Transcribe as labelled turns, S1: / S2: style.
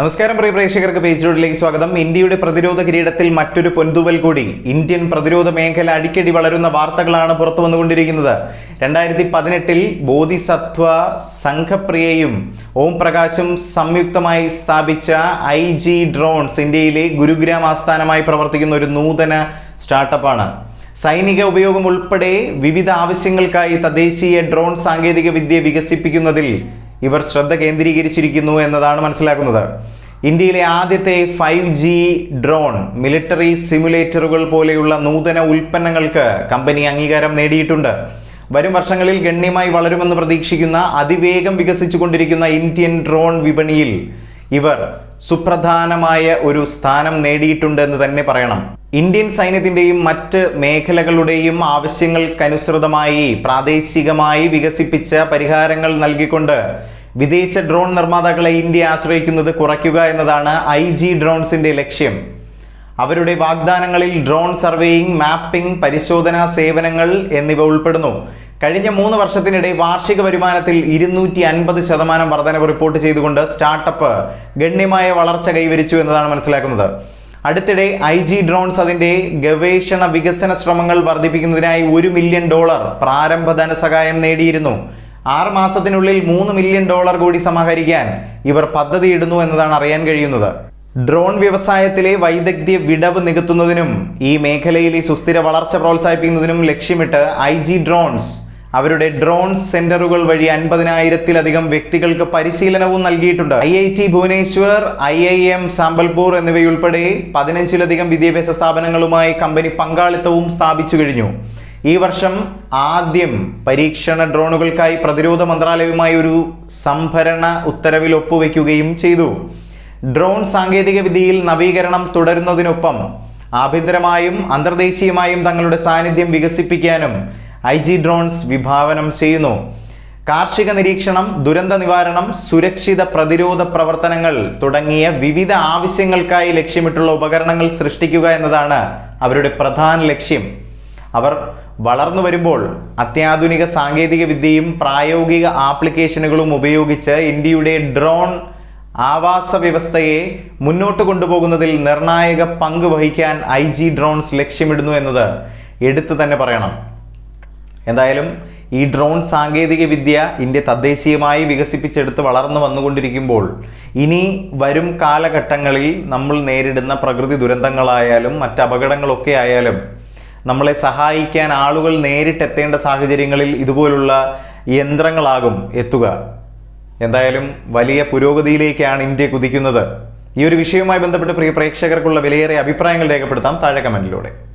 S1: നമസ്കാരം പ്രിയ പ്രേക്ഷകർക്ക് പേജ് റോഡിലേക്ക് സ്വാഗതം ഇന്ത്യയുടെ പ്രതിരോധ കിരീടത്തിൽ മറ്റൊരു പൊൻതുവൽ കൂടി ഇന്ത്യൻ പ്രതിരോധ മേഖല അടിക്കടി വളരുന്ന വാർത്തകളാണ് പുറത്തു വന്നുകൊണ്ടിരിക്കുന്നത് രണ്ടായിരത്തി പതിനെട്ടിൽ ബോധിസത്വ സംഘപ്രിയയും ഓം പ്രകാശും സംയുക്തമായി സ്ഥാപിച്ച ഐ ജി ഡ്രോൺസ് ഇന്ത്യയിലെ ഗുരുഗ്രാം ആസ്ഥാനമായി പ്രവർത്തിക്കുന്ന ഒരു നൂതന സ്റ്റാർട്ടപ്പാണ് സൈനിക ഉപയോഗം ഉൾപ്പെടെ വിവിധ ആവശ്യങ്ങൾക്കായി തദ്ദേശീയ ഡ്രോൺ സാങ്കേതിക വിദ്യ വികസിപ്പിക്കുന്നതിൽ ഇവർ ശ്രദ്ധ കേന്ദ്രീകരിച്ചിരിക്കുന്നു എന്നതാണ് മനസ്സിലാക്കുന്നത് ഇന്ത്യയിലെ ആദ്യത്തെ ഫൈവ് ജി ഡ്രോൺ മിലിറ്ററി സിമുലേറ്ററുകൾ പോലെയുള്ള നൂതന ഉൽപ്പന്നങ്ങൾക്ക് കമ്പനി അംഗീകാരം നേടിയിട്ടുണ്ട് വരും വർഷങ്ങളിൽ ഗണ്യമായി വളരുമെന്ന് പ്രതീക്ഷിക്കുന്ന അതിവേഗം വികസിച്ചുകൊണ്ടിരിക്കുന്ന ഇന്ത്യൻ ഡ്രോൺ വിപണിയിൽ ഇവർ സുപ്രധാനമായ ഒരു സ്ഥാനം നേടിയിട്ടുണ്ട് എന്ന് തന്നെ പറയണം ഇന്ത്യൻ സൈന്യത്തിൻ്റെയും മറ്റ് മേഖലകളുടെയും ആവശ്യങ്ങൾക്കനുസൃതമായി പ്രാദേശികമായി വികസിപ്പിച്ച പരിഹാരങ്ങൾ നൽകിക്കൊണ്ട് വിദേശ ഡ്രോൺ നിർമ്മാതാക്കളെ ഇന്ത്യ ആശ്രയിക്കുന്നത് കുറയ്ക്കുക എന്നതാണ് ഐ ജി ഡ്രോൺസിൻ്റെ ലക്ഷ്യം അവരുടെ വാഗ്ദാനങ്ങളിൽ ഡ്രോൺ സർവേയിംഗ് മാപ്പിംഗ് പരിശോധനാ സേവനങ്ങൾ എന്നിവ ഉൾപ്പെടുന്നു കഴിഞ്ഞ മൂന്ന് വർഷത്തിനിടെ വാർഷിക വരുമാനത്തിൽ ഇരുന്നൂറ്റി അൻപത് ശതമാനം വർധനവ് റിപ്പോർട്ട് ചെയ്തുകൊണ്ട് സ്റ്റാർട്ടപ്പ് ഗണ്യമായ വളർച്ച കൈവരിച്ചു എന്നതാണ് മനസ്സിലാക്കുന്നത് അടുത്തിടെ ഐ ജി ഡ്രോൺസ് അതിൻ്റെ ഗവേഷണ വികസന ശ്രമങ്ങൾ വർദ്ധിപ്പിക്കുന്നതിനായി ഒരു മില്യൺ ഡോളർ പ്രാരംഭ ധനസഹായം നേടിയിരുന്നു ആറ് മാസത്തിനുള്ളിൽ മൂന്ന് മില്യൺ ഡോളർ കൂടി സമാഹരിക്കാൻ ഇവർ പദ്ധതിയിടുന്നു എന്നതാണ് അറിയാൻ കഴിയുന്നത് ഡ്രോൺ വ്യവസായത്തിലെ വൈദഗ്ധ്യ വിടവ് നികത്തുന്നതിനും ഈ മേഖലയിലെ സുസ്ഥിര വളർച്ച പ്രോത്സാഹിപ്പിക്കുന്നതിനും ലക്ഷ്യമിട്ട് ഐ ജി ഡ്രോൺസ് അവരുടെ ഡ്രോൺ സെന്ററുകൾ വഴി അൻപതിനായിരത്തിലധികം വ്യക്തികൾക്ക് പരിശീലനവും നൽകിയിട്ടുണ്ട് I I T Bhubaneswar I I M Sambalpur എന്നിവയുൾപ്പെടെ പതിനഞ്ചിലധികം വിദ്യാഭ്യാസ സ്ഥാപനങ്ങളുമായി കമ്പനി പങ്കാളിത്തവും സ്ഥാപിച്ചു കഴിഞ്ഞു ഈ വർഷം ആദ്യം പരീക്ഷണ ഡ്രോണുകൾക്കായി പ്രതിരോധ മന്ത്രാലയവുമായി ഒരു സംഭരണ ഉത്തരവിൽ ഒപ്പുവെക്കുകയും ചെയ്തു ഡ്രോൺ വിദ്യയിൽ നവീകരണം തുടരുന്നതിനൊപ്പം ആഭ്യന്തരമായും അന്തർദേശീയമായും തങ്ങളുടെ സാന്നിധ്യം വികസിപ്പിക്കാനും ഐ ജി ഡ്രോൺസ് വിഭാവനം ചെയ്യുന്നു കാർഷിക നിരീക്ഷണം ദുരന്ത നിവാരണം സുരക്ഷിത പ്രതിരോധ പ്രവർത്തനങ്ങൾ തുടങ്ങിയ വിവിധ ആവശ്യങ്ങൾക്കായി ലക്ഷ്യമിട്ടുള്ള ഉപകരണങ്ങൾ സൃഷ്ടിക്കുക എന്നതാണ് അവരുടെ പ്രധാന ലക്ഷ്യം അവർ വളർന്നു വരുമ്പോൾ അത്യാധുനിക സാങ്കേതിക വിദ്യയും പ്രായോഗിക ആപ്ലിക്കേഷനുകളും ഉപയോഗിച്ച് ഇന്ത്യയുടെ ഡ്രോൺ ആവാസ വ്യവസ്ഥയെ മുന്നോട്ട് കൊണ്ടുപോകുന്നതിൽ നിർണായക പങ്ക് വഹിക്കാൻ ഐ ജി ഡ്രോൺസ് ലക്ഷ്യമിടുന്നു എന്നത് എടുത്തു തന്നെ പറയണം എന്തായാലും ഈ ഡ്രോൺ സാങ്കേതിക വിദ്യ ഇന്ത്യ തദ്ദേശീയമായി വികസിപ്പിച്ചെടുത്ത് വളർന്നു വന്നുകൊണ്ടിരിക്കുമ്പോൾ ഇനി വരും കാലഘട്ടങ്ങളിൽ നമ്മൾ നേരിടുന്ന പ്രകൃതി ദുരന്തങ്ങളായാലും മറ്റ് അപകടങ്ങളൊക്കെ ആയാലും നമ്മളെ സഹായിക്കാൻ ആളുകൾ നേരിട്ടെത്തേണ്ട സാഹചര്യങ്ങളിൽ ഇതുപോലുള്ള യന്ത്രങ്ങളാകും എത്തുക എന്തായാലും വലിയ പുരോഗതിയിലേക്കാണ് ഇന്ത്യ കുതിക്കുന്നത് ഈ ഒരു വിഷയവുമായി ബന്ധപ്പെട്ട് പ്രിയ പ്രേക്ഷകർക്കുള്ള വിലയേറെ അഭിപ്രായങ്ങൾ രേഖപ്പെടുത്താം താഴെ കമൻറ്റിലൂടെ